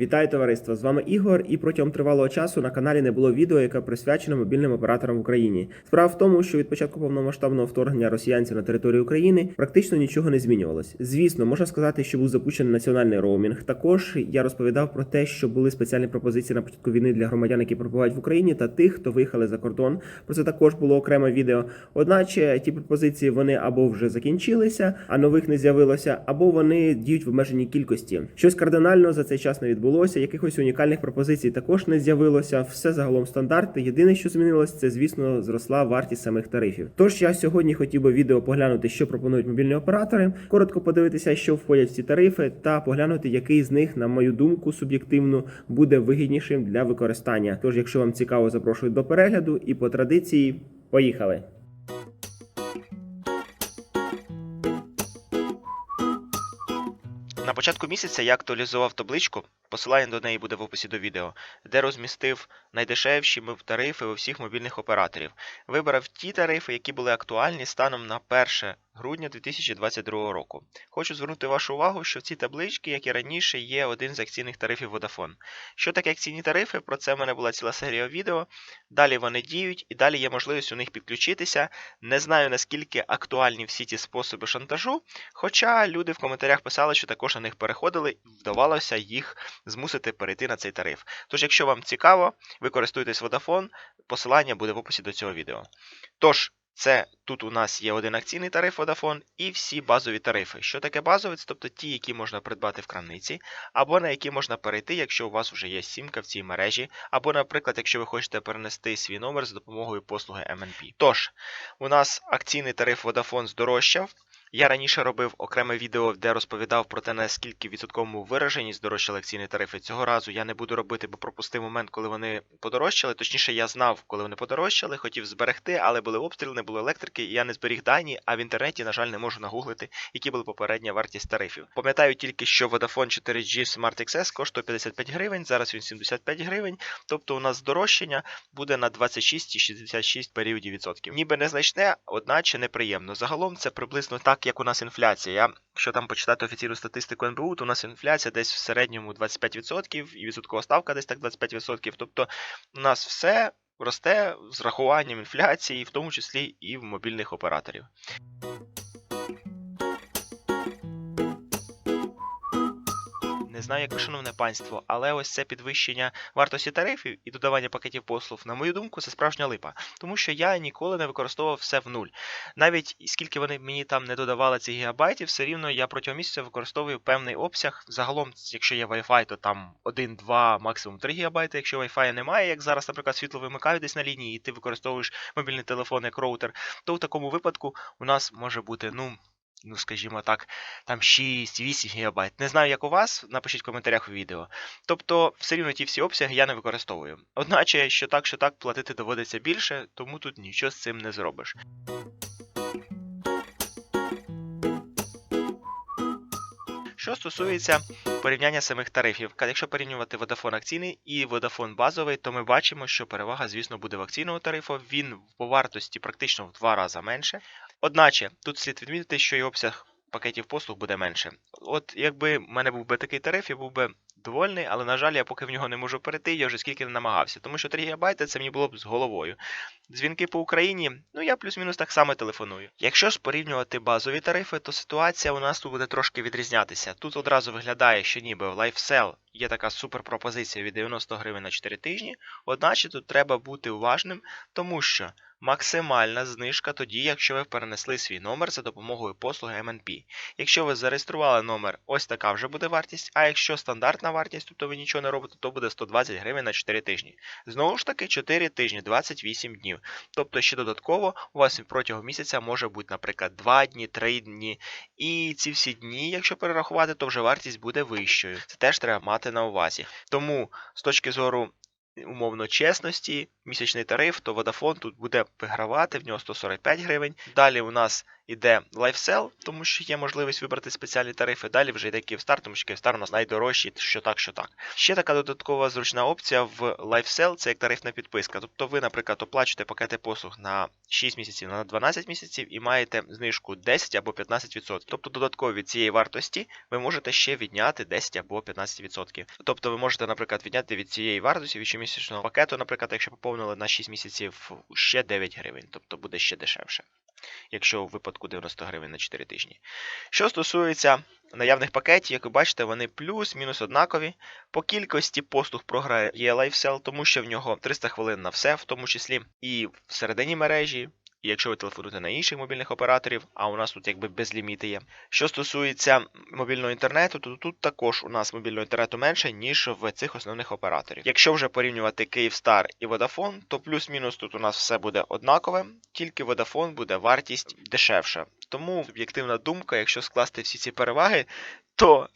Вітаю товариство! З вами Ігор, і протягом тривалого часу на каналі не було відео, яке присвячено мобільним операторам в Україні. Справа в тому, що від початку повномасштабного вторгнення росіянців на територію України практично нічого не змінювалось. Звісно, можна сказати, що був запущений національний роумінг. Також я розповідав про те, що були спеціальні пропозиції на початку війни для громадян, які перебувають в Україні, та тих, хто виїхали за кордон. Про це також було окреме відео. Одначе ті пропозиції вони або вже закінчилися, а нових не з'явилося, або вони діють в обмеженій кількості. Щось кардинально за цей час не відбулося. Якихось унікальних пропозицій також не з'явилося. Все загалом стандарт. Єдине, що змінилось, це звісно зросла вартість самих тарифів. Тож я сьогодні хотів би відео поглянути, що пропонують мобільні оператори, коротко подивитися, що входять в ці тарифи, та поглянути, який з них, на мою думку, суб'єктивно буде вигіднішим для використання. Тож, якщо вам цікаво, запрошую до перегляду і по традиції, поїхали. На початку місяця я актуалізував табличку, посилання до неї буде в описі до відео, де розмістив найдешевші тарифи у всіх мобільних операторів. Вибрав ті тарифи, які були актуальні станом на 1 грудня 2022 року. Хочу звернути вашу увагу, що в цій табличці, як і раніше, є один з акційних тарифів Vodafone. Що таке акційні тарифи? Про це в мене була ціла серія відео. Далі вони діють і далі є можливість у них підключитися. Не знаю наскільки актуальні всі ті способи шантажу, Хоча люди в коментарях писали, що також на них переходили і вдавалося їх змусити перейти на цей тариф. Тож, якщо вам цікаво, ви користуєтесь Vodafone, посилання буде в описі до цього відео. Тож, це тут у нас є один акційний тариф Vodafone і всі базові тарифи. Що таке базові? Тобто ті, які можна придбати в крамниці, або на які можна перейти, якщо у вас вже є сімка в цій мережі, або, наприклад, якщо ви хочете перенести свій номер за допомогою послуги MNP. Тож, у нас акційний тариф Vodafone здорожчав. Я раніше робив окреме відео, де розповідав про те, наскільки відсотковому вираженні здорожчали акційні тарифи. Цього разу я не буду робити, бо пропустив момент, коли вони подорожчали. Точніше, я знав, коли вони подорожчали, хотів зберегти, але були обстріли, не було електрики, і я не зберіг дані, а в інтернеті, на жаль, не можу нагуглити, які були попередня вартість тарифів. Пам'ятаю тільки, що Vodafone 4G Smart XS коштує 55 гривень, зараз він 75 гривень. Тобто у нас здорожчання буде на 26,66 періодів відсотків. Ніби незначне, одначе неприємно. Загалом це приблизно так, як у нас інфляція. Якщо там почитати офіційну статистику НБУ, то у нас інфляція десь в середньому 25% і відсоткова ставка десь так 25%. Тобто у нас все росте з рахуванням інфляції, в тому числі і в мобільних операторів. Знаю, як шановне панство, але ось це підвищення вартості тарифів і додавання пакетів послуг, на мою думку, це справжня липа. Тому що я ніколи не використовував все в нуль. Навіть скільки вони мені там не додавали цих гігабайтів, все рівно я протягом місяця використовую певний обсяг. Загалом, якщо є Wi-Fi, то там 1, 2, максимум 3 гігабайти. Якщо Wi-Fi немає, як зараз, наприклад, світло вимикають десь на лінії, і ти використовуєш мобільний телефон як роутер, то в такому випадку у нас може бути, ну. Ну, скажімо так, там 6-8 гігабайт. Не знаю, як у вас, напишіть в коментарях у відео. Тобто, все рівно ті всі обсяги я не використовую. Одначе, що так, що так, платити доводиться більше, тому тут нічого з цим не зробиш. Що стосується порівняння самих тарифів, якщо порівнювати Vodafone акційний і Vodafone базовий, то ми бачимо, що перевага, звісно, буде в акційного тарифу. Він по вартості практично в два рази менше. Одначе, тут слід відмітити, що і обсяг пакетів послуг буде менше. От якби в мене був би такий тариф, я був би довольний, але на жаль, я поки в нього не можу перейти, я вже скільки не намагався. Тому що 3 ГБ це мені було б з головою. Дзвінки по Україні, ну я плюс-мінус так само телефоную. Якщо ж порівнювати базові тарифи, то ситуація у нас тут буде трошки відрізнятися. Тут одразу виглядає, що ніби в LifeSell є така суперпропозиція від 90 гривень на 4 тижні, одначе тут треба бути уважним, тому що максимальна знижка тоді, якщо ви перенесли свій номер за допомогою послуги MNP. Якщо ви зареєстрували номер, ось така вже буде вартість, а якщо стандартна вартість, тобто ви нічого не робите, то буде 120 гривень на 4 тижні. Знову ж таки, 4 тижні, 28 днів. Тобто ще додатково у вас протягом місяця може бути, наприклад, 2 дні, 3 дні. І ці всі дні, якщо перерахувати, то вже вартість буде вищою. Це теж треба мати на увазі. Тому з точки зору умовно чесності, місячний тариф, то Vodafone тут буде вигравати, в нього 145 гривень. Далі у нас іде LifeSell, тому що є можливість вибрати спеціальні тарифи. Далі вже йде Kyivstar, тому що Kyivstar у нас найдорожчий, що так, що так. Ще така додаткова зручна опція в LifeSell, це як тарифна підписка. Тобто ви, наприклад, оплачуєте пакети послуг на 6 місяців, на 12 місяців і маєте знижку 10 або 15%. Тобто додатково від цієї вартості ви можете ще відняти 10 або 15%. Тобто ви можете, наприклад, відняти від цієї вартості від щомісячного пакету, наприклад, якщо поповнили на 6 місяців ще 9 гривень, тобто буде ще дешевше, якщо у випадку 90 гривень на 4 тижні. Що стосується наявних пакетів, як ви бачите, вони плюс-мінус однакові. По кількості послуг програє LifeSell, тому що в нього 300 хвилин на все, в тому числі і всередині мережі. І якщо ви телефонуєте на інших мобільних операторів, а у нас тут якби безліміти є. Що стосується мобільного інтернету, то тут також у нас мобільного інтернету менше, ніж в цих основних операторів. Якщо вже порівнювати Kyivstar і Vodafone, то плюс-мінус тут у нас все буде однакове, тільки Vodafone буде вартість дешевша. Тому суб'єктивна думка, якщо скласти всі ці переваги, то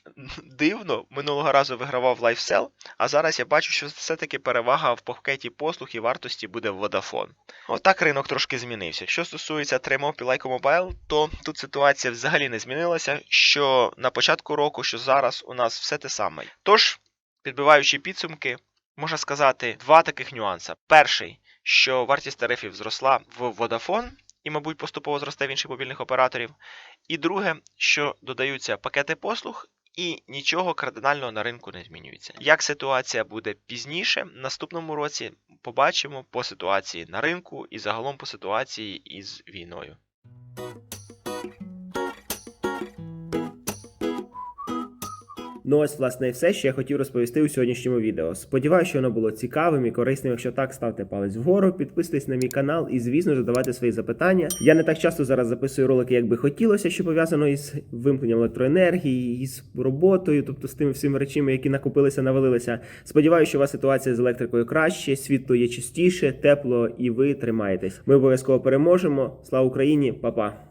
дивно, минулого разу вигравав LifeSell, а зараз я бачу, що все-таки перевага в пакеті послуг і вартості буде в Vodafone. Отак ринок трошки змінився. Що стосується Trimop і Lyco Mobile, то тут ситуація взагалі не змінилася. Що на початку року, що зараз у нас все те саме. Тож, підбиваючи підсумки, можна сказати два таких нюанси. Перший, що вартість тарифів зросла в Vodafone і, мабуть, поступово зросте в інших мобільних операторів. І друге, що додаються пакети послуг. І нічого кардинального на ринку не змінюється. Як ситуація буде пізніше, в наступному році побачимо по ситуації на ринку і загалом по ситуації із війною. Ну ось, власне, і все, що я хотів розповісти у сьогоднішньому відео. Сподіваюся, що воно було цікавим і корисним. Якщо так, ставте палець вгору, підписуйтесь на мій канал і, звісно, задавайте свої запитання. Я не так часто зараз записую ролики, як би хотілося, що пов'язано із вимкненням електроенергії, із роботою, тобто з тими всіми речами, які накопилися, навалилися. Сподіваюся, що у вас ситуація з електрикою краще, світло є чистіше, тепло і ви тримаєтесь. Ми обов'язково переможемо. Слава Україні, Па-па!